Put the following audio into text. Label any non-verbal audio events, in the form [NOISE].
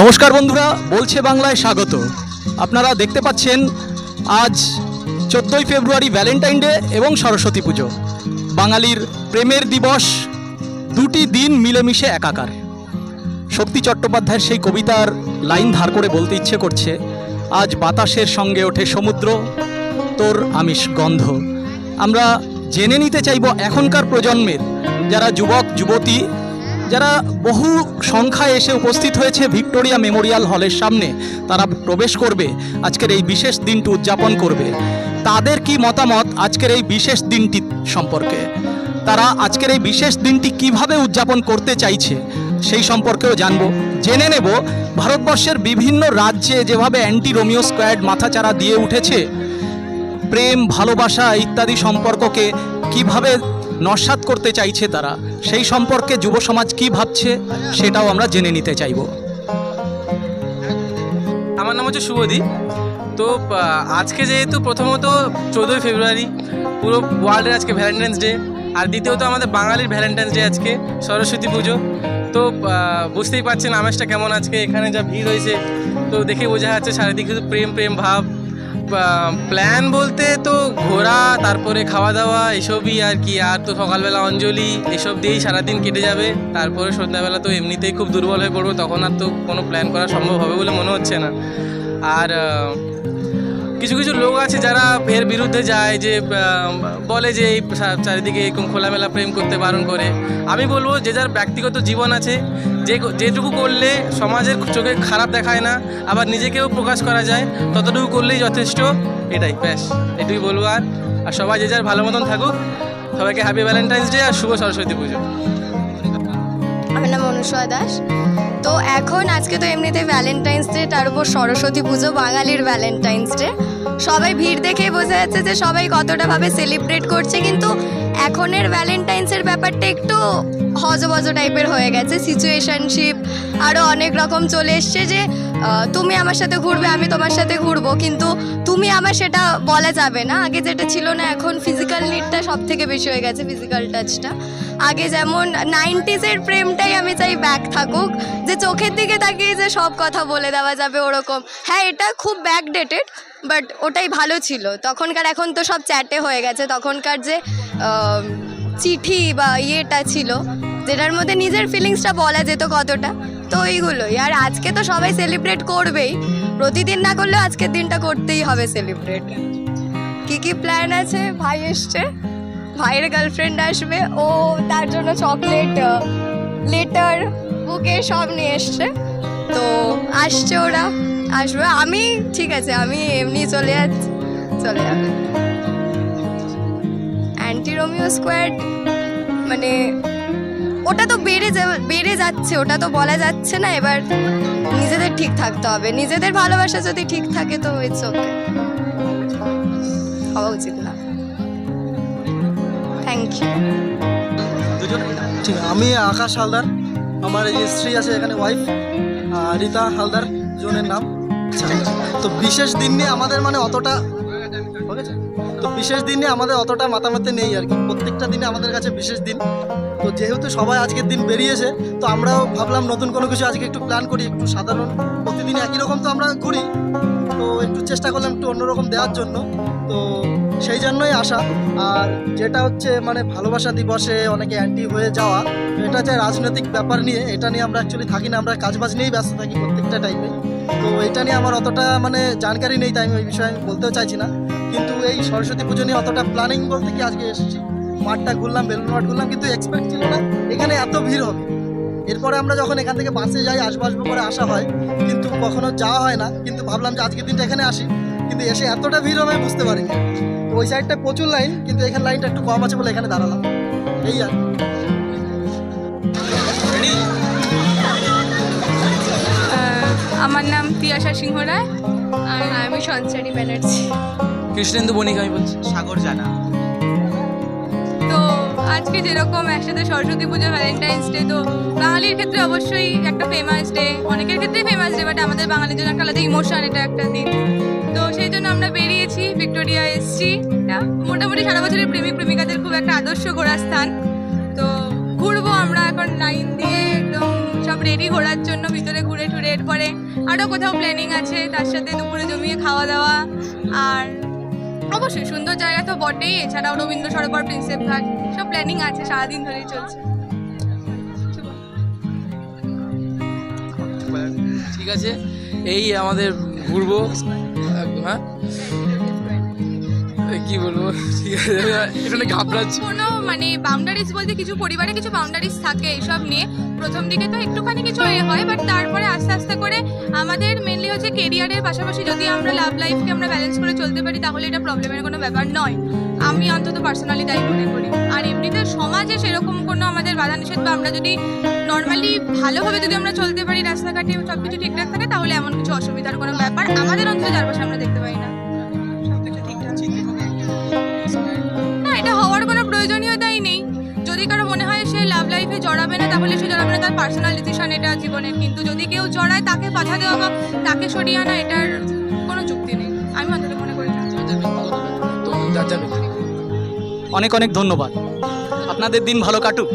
নমস্কার বন্ধুরা, বলছে বাংলায় স্বাগত। আপনারা দেখতে পাচ্ছেন, আজ চোদ্দোই ফেব্রুয়ারি ভ্যালেন্টাইন ডে এবং সরস্বতী পুজো। বাঙালির প্রেমের দিবস, দুটি দিন মিলেমিশে একাকার। শক্তি চট্টোপাধ্যায়ের সেই কবিতার লাইন ধার করে বলতে ইচ্ছে করছে, আজ বাতাসের সঙ্গে ওঠে সমুদ্র, তোর আমিষ গন্ধ। আমরা জেনে নিতে চাইব এখনকার প্রজন্মের, যারা যুবক, যুবতী যারা বহু সংখ্যায় এসে উপস্থিত হয়েছে ভিক্টোরিয়া মেমোরিয়াল হলের সামনে, তারা প্রবেশ করবে, আজকের এই বিশেষ দিনটি উদযাপন করবে। তাদের কি মতামত আজকের এই বিশেষ দিনটি সম্পর্কে? তারা আজকের এই বিশেষ দিনটি কীভাবে উদযাপন করতে চাইছে, সেই সম্পর্কেও জানব। জেনে নেব, ভারতবর্ষের বিভিন্ন রাজ্যে যেভাবে অ্যান্টি রোমিও স্কোয়াড মাথাচাড়া দিয়ে উঠেছে, প্রেম, ভালোবাসা ইত্যাদি সম্পর্ককে কীভাবে নস্বাত করতে চাইছে তারা। সেই সম্পর্কে যুব সমাজ কি ভাবছে, সেটাও আমরা জেনে নিতে চাইব। আমার নাম হচ্ছে শুভদীপ তো আজকে যেহেতু প্রথমত চোদ্দোই ফেব্রুয়ারি, পুরো ওয়ার্ল্ডের আজকে ভ্যালেন্টাইন্স ডে, আর দ্বিতীয়ত আমাদের বাঙালির ভ্যালেন্টাইন্স ডে আজকে, সরস্বতী পুজো। তো বুঝতেই পারছেন আমেজটা কেমন আজকে, এখানে যা ভিড় হয়েছে, তো দেখে বোঝা যাচ্ছে চারিদিকে প্রেম প্রেম, ভাব প্ল্যান বলতে তো ঘোরা, তারপরে খাওয়া দাওয়া এসবই আর কি। আর তো সকালবেলা অঞ্জলি, এসব দিয়েই সারাদিন কেটে যাবে। তারপরে সন্ধ্যাবেলা তো এমনিতেই খুব দুর্বল হয়ে পড়ব, তখন আর তো কোনো প্ল্যান করা সম্ভব হবে বলে মনে হচ্ছে না। আর কিছু কিছু লোক আছে যারা এর বিরুদ্ধে যায় যে বলে যে এই চারিদিকে এরকম খোলামেলা প্রেম করতে বারণ করে। আমি বলব যে যার ব্যক্তিগত জীবন আছে, যে যেটুকু করলে সমাজের চোখে খারাপ দেখায় না, আবার নিজেকেও প্রকাশ করা যায়, ততটুকু করলেই যথেষ্ট, এটাই, ব্যাস, এটুকুই বলব আর। আর সবাই যে যার ভালো মতন থাকুক, সবাইকে হ্যাপি ভ্যালেন্টাইন্স ডে আর শুভ সরস্বতী পুজো। আমার নাম অনুসয়া দাস। তো এখন আজকে তো এমনিতে ভ্যালেন্টাইন্স ডে তার উপর সরস্বতী পুজো, বাঙালির ভ্যালেন্টাইন্স ডে সবাই ভিড় দেখেই বোঝা যাচ্ছে যে সবাই কতটা ভাবে সেলিব্রেট করছে, কিন্তু এখনের ভ্যালেন্টাইন্সের ব্যাপারটা একটু হজবজ টাইপের হয়ে গেছে। সিচুয়েশনশিপ আরও অনেক রকম চলে এসছে যে তুমি আমার সাথে ঘুরবে, আমি তোমার সাথে ঘুরবো, কিন্তু তুমি আমার সেটা বলা যাবে না। আগে যেটা ছিল না, এখন ফিজিক্যাল নিডটা সব থেকে বেশি হয়ে গেছে ফিজিক্যাল টাচটা আগে যেমন নাইনটিজের প্রেমটাই আমি চাই ব্যাক থাকুক, যে চোখের দিকে তাকিয়ে যে সব কথা বলে দেওয়া যাবে ওরকম। হ্যাঁ এটা খুব ব্যাক ডেটেড বাট ওটাই ভালো ছিল। তখনকার এখন তো সব চ্যাটে হয়ে গেছে। তখনকার যে চিঠি বা ইয়েটা ছিল, যেটার মধ্যে নিজের ফিলিংসটা বলা যেত কতটা, তো ওইগুলোই। আর আজকে তো সবাই সেলিব্রেট করবেই। প্রতিদিন না করলেও আজকের দিনটা করতেই হবে সেলিব্রেট কি কি প্ল্যান আছে? ভাই এসছে? ভাইয়ের গার্লফ্রেন্ড আসবে, ও তার জন্য চকলেট লেটার বুকে সব নিয়ে এসছে। তো আসছে ওরা, আসবে। আমি, ঠিক আছে, আমি এমনি চলে যাচ্ছি, চলে যাবে অ্যান্টি রোমিও স্কোয়াড মানে ওটা তো বেড়ে বেড়ে যাচ্ছে, ওটা তো বলা যাচ্ছে না, এবার নিজেদের ঠিক থাকতে হবে। নিজেদের ভালোবাসা যদি ঠিক থাকে তো ইটস ওকে হওয়া উচিত না। ঠিক আমি আকাশ হালদার। আমার এই স্ত্রী আছে, এখানে ওয়াইফ রীতা হালদার জনের নাম। আচ্ছা তো বিশেষ দিন নিয়ে আমাদের মানে অতটা তো বিশেষ দিন নিয়ে আমাদের অতটা মাতামাতি নেই আর কি। প্রত্যেকটা দিনে আমাদের কাছে বিশেষ দিন। তো যেহেতু সবাই আজকের দিন বেরিয়েছে, তো আমরাও ভাবলাম নতুন কোনো কিছু আজকে একটু প্ল্যান করি, একটু সাধারণ প্রতিদিন একই রকম তো আমরা ঘুরি তো একটু চেষ্টা করলাম একটু অন্যরকম দেওয়ার জন্য। তো সেই জন্যই আসা। আর যেটা হচ্ছে মানে ভালোবাসা দিবসে অনেকে অ্যান্টি হয়ে যাওয়া, এটা হচ্ছে রাজনৈতিক ব্যাপার নিয়ে, এটা নিয়ে আমরা অ্যাকচুয়ালি থাকি না, আমরা কাজবাজ নিয়েই ব্যস্ত থাকি প্রত্যেকটা টাইমে তো এটা নিয়ে আমার অতটা মানে জানকারি নেই তাই আমি ওই বিষয়ে আমি বলতেও চাইছি না। কিন্তু এই সরস্বতী পুজো নিয়ে অতটা প্ল্যানিং বলতে কি আজকে এসেছি। মাঠটা ঘুরলাম বেলুন মাঠ ঘুরলাম, কিন্তু এক্সপেক্ট ছিল না, এখানে এত ভিড় হবে। এরপরে আমরা যখন এখান থেকে বাসে যাই, আসব করে আসা হয়, কিন্তু কখনো যাওয়া হয় না। কিন্তু ভাবলাম যে আজকের দিনটা এখানে আসি, কিন্তু এসে এতটা ভিড় হবে বুঝতে পারিনি। ওই সাইডটা প্রচুর লাইন কিন্তু এখানে লাইনটা একটু কম আছে বলে এখানে দাঁড়ালাম। এই আর আমার নাম পিয়াসা সিংহ রায় আর আমি সঞ্চারী ব্যানার্জি। কৃষ্ণেন্দু বণিক আমি বলছি। সাগর জানা। আজকে যেরকম একসাথে সরস্বতী পুজো ভ্যালেন্টাইন্স ডে তো বাঙালির ক্ষেত্রে অবশ্যই একটা ফেমাস ডে অনেকের ক্ষেত্রেই ফেমাস ডে বাট আমাদের বাঙালির জন্য একটা আলাদা ইমোশন এটা একটা দিন তো সেই জন্য আমরা বেরিয়েছি, ভিক্টোরিয়া এসছি। মোটামুটি সারা বছরের প্রেমিক, প্রেমিকাদের খুব একটা আদর্শ ঘোরার স্থান। তো ঘুরবো আমরা এখন লাইন দিয়ে, একদম সব রেডি ঘোরার জন্য, ভিতরে ঘুরে টুরে এরপরে আরও কোথাও প্ল্যানিং আছে, তার সাথে দুপুরে জমিয়ে খাওয়া দাওয়া। আর অবশ্যই, সুন্দর জায়গা তো বটেই। এছাড়াও রবীন্দ্র সরোবর প্রিন্সেপ ঘাট, সব প্ল্যানিং আছে, সারাদিন ধরেই চলছে। ঠিক আছে, এই আমাদের ঘুরবো। হ্যাঁ? [LAUGHS] কি বলব? ঠিক আছে এখানে ঘাবড়াচ্ছি। কোনো মানে বাউন্ডারিজ বলতে কিছু পরিবারে কিছু বাউন্ডারিজ থাকে এইসব নিয়ে। প্রথম দিকে তো একটুখানি কিছু হয় বাট তারপরে আস্তে আস্তে করে আমাদের মেনলি হচ্ছে কেরিয়ারের পাশাপাশি যদি আমরা লাভ লাইফকে আমরা ব্যালেন্স করে চলতে পারি, তাহলে এটা প্রবলেমের কোনো ব্যাপার নয়। আমি অন্তত পার্সোনালি তাই মনে করি। আর এমনিতে সমাজে সেরকম কোনো আমাদের বাধা নিষেধ বা আমরা যদি নর্মালি ভালোভাবে যদি আমরা চলতে পারি, রাস্তাঘাটে সব কিছু ঠিকঠাক থাকে, তাহলে এমন কিছু অসুবিধার কোনো ব্যাপার আমাদের অন্তত চারপাশে আমরা দেখতে পাই না। যদি কারও মনে হয় সে লাভ লাইফে জড়াবে না, তাহলে সে জড়াবে না। তার পার্সোনাল ডিসিশন এটা জীবনে। কিন্তু যদি কেউ জড়ায়, তাকে বাধা দেওয়া বা তাকে সরিয়ে আনা, এটার কোনো যুক্তি নেই। আমি অন্তত মনে করি অনেক অনেক ধন্যবাদ। আপনাদের দিন ভালো কাটুক।